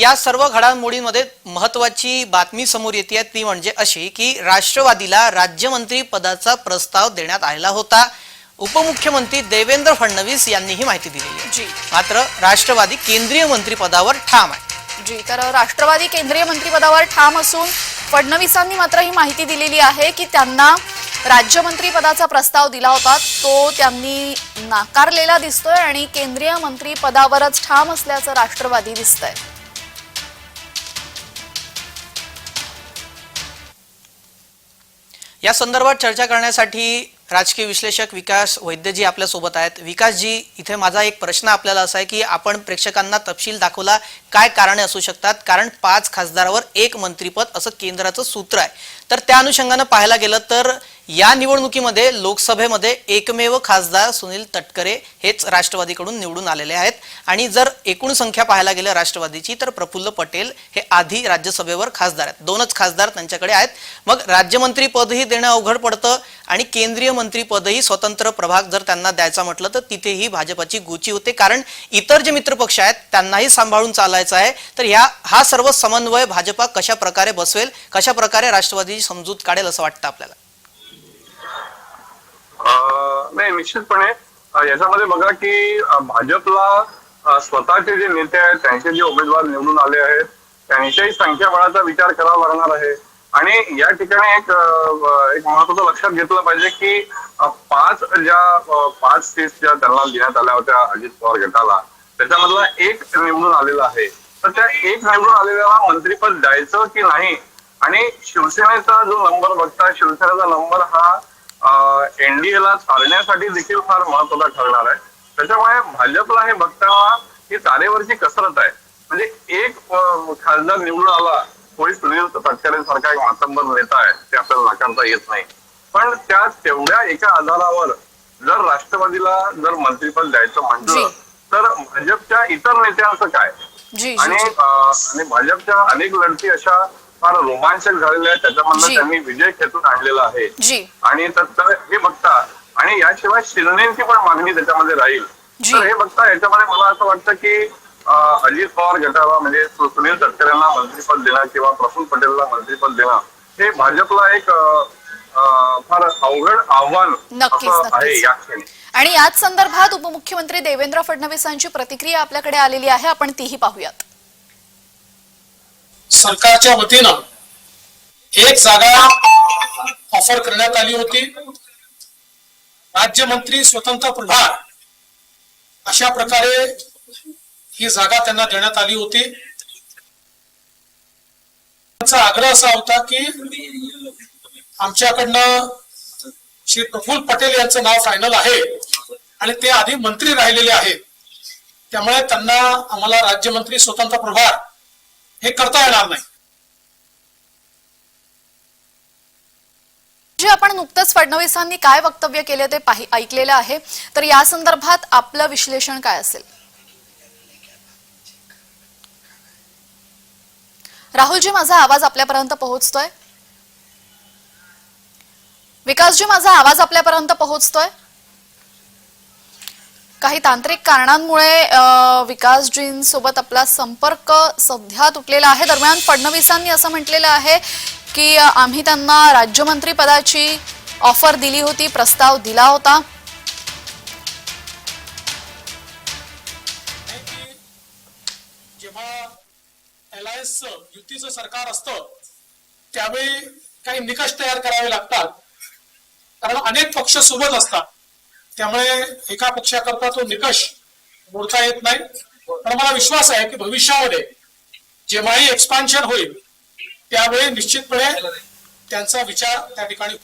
या सर्व घडामोडींमध्ये महत्वाची बातमी समोर येते ती म्हणजे अशी की राष्ट्रवादीला राज्यमंत्री पदाचा प्रस्ताव देण्यात आलेला होता. उपमुख्यमंत्री देवेंद्र फडणवीस यांनी ही माहिती दिलेली आहे. जी. मात्र राष्ट्रवादी केंद्रीय मंत्रिपदावर ठाम आहे. जी तर राष्ट्रवादी केंद्रीय मंत्रिपदावर ठाम असून फडणवीसांनी मात्र ही माहिती दिलेली आहे की त्यांना राज्यमंत्री पदाचा प्रस्ताव दिला होता. तो त्यांनी नाकारलेला दिसतोय आणि केंद्रीय मंत्री पदावरच ठाम असल्याचं राष्ट्रवादी दिसतंय. या संदर्भात चर्चा करण्यासाठी राजकीय विश्लेषक विकास वैद्यजी आपल्यासोबत आहेत. विकासजी इथे माझा एक प्रश्न आपल्याला असा आहे की आपण प्रेक्षकांना तपशील दाखवला काय कारणे असू शकतात? कारण पाच खासदारावर एक मंत्रीपद असं केंद्राचं सूत्र आहे. तर त्या अनुषंगानं पाहायला गेलं तर या निवडणुकीमध्ये लोकसभेमध्ये एकमेव खासदार सुनील तटकरे हेच राष्ट्रवादीकडून निवडून आलेले आहेत. आणि जर एकूण संख्या पाहायला गेलं राष्ट्रवादीची तर प्रफुल्ल पटेल हे आधी राज्यसभेवर खासदार आहेत. दोनच खासदार त्यांच्याकडे आहेत. मग राज्यमंत्री पदही देणं अवघड पडतं आणि केंद्रीय मंत्रीपदही स्वतंत्र प्रभाग जर त्यांना द्यायचा म्हटलं तर तिथेही भाजपाची गुची होते. कारण इतर जे मित्रपक्ष आहेत त्यांनाही सांभाळून चालायचं आहे. तर ह्या हा सर्व समन्वय भाजपा कशा प्रकारे बसवेल कशा प्रकारे राष्ट्रवादीची समजूत काढेल असं वाटतं आपल्याला अं, नाही निश्चितपणे. याच्यामध्ये बघा की भाजपला स्वतःचे जे नेते आहेत त्यांचे जे उमेदवार निवडून आले आहेत त्यांच्याही संख्याबळाचा विचार करावा लागणार आहे. आणि या ठिकाणी एक एक महत्वाचं लक्षात घेतलं पाहिजे की पाच ज्या पाच सीट ज्या त्यांना देण्यात आल्या होत्या अजित पवार गटाला त्याच्यामधला एक निवडून आलेला आहे. तर त्या एक निवडून आलेल्याला मंत्रीपद द्यायचं की नाही? आणि शिवसेनेचा जो नंबर बघता शिवसेनेचा नंबर हा एनडीए ला चालण्यासाठी देखील फार महत्त्वाचा ठरणार आहे. त्याच्यामुळे भाजपला हे बघताना ही तारेवरची कसरत आहे. म्हणजे एक खासदार निवडून आला कोणी सुनील तटकरे सारखा एक मातंबर नेता आहे ते आपल्याला नाकारता येत नाही. पण त्या तेवढ्या एका आधारावर जर राष्ट्रवादीला जर मंत्रीपद द्यायचं म्हटलं. तर भाजपच्या इतर नेत्यांचं काय? आणि भाजपच्या अनेक लढती अशा फार रोमांचक झालेल्या आहेत त्याच्यामधनं जी. त्यांनी विजय खेचून आणलेला आहे. जी. आणि तर तर हे बघता आणि याशिवाय शिंदेची पण मागणी त्याच्यामध्ये राहील. जी. तर हे बघता याच्यामध्ये मला असं वाटतं की अं, अजित पवार गटाला म्हणजे सु- सुनील तटकरेंना मंत्रीपद देणं किंवा प्रफुल्ल पटेलला मंत्रीपद देणं हे भाजपला एक अं, अं, फार अवघड आव्हान नक्कीच, असं आहे नक्कीच. या क्षणी. आणि याच संदर्भात उपमुख्यमंत्री देवेंद्र फडणवीसांची प्रतिक्रिया आपल्याकडे आलेली आहे. आपण तीही पाहूयात. सरकारच्या वतीनं एक जागा ऑफर करण्यात आली होती. राज्यमंत्री स्वतंत्र प्रभार अशा प्रकारे ही जागा त्यांना देण्यात आली होती. त्यांचा आग्रह असा होता की आमच्याकडनं श्री प्रफुल्ल पटेल यांचं नाव फायनल आहे आणि ते आधी मंत्री राहिलेले आहेत. त्यामुळे त्यांना आम्हाला राज्यमंत्री स्वतंत्र प्रभार हे करता येणार नाही. जे आपण नुकतंच फडणवीसांनी काय वक्तव्य केले ते ऐकलेलं आहे. तर या संदर्भात आपलं विश्लेषण काय असेल? राहुलजी माझा आवाज आपल्यापर्यंत पोहोचतोय? विकासजी माझा आवाज आपल्यापर्यंत पोहोचतोय? काही तांत्रिक कारणांमुळे अ, विकासजींसोबत आपला संपर्क सध्या तुटलेला आहे. दरम्यान फडणवीसांनी असं म्हटलेलं आहे की आम्ही त्यांना राज्यमंत्री पदाची ऑफर दिली होती प्रस्ताव दिला होता. युतीचं सरकार असतं त्यावेळी काही निकष तयार करावे लागतात. कारण अनेक पक्ष सोबत असतात. त्यामुळे एका पक्षाकरता तो निकष मोडता येत नाही. पण मला विश्वास आहे की भविष्यामध्ये जेव्हाही एक्सपान्शन होईल त्यावेळी निश्चितपणे त्यांचा विचार त्या ठिकाणी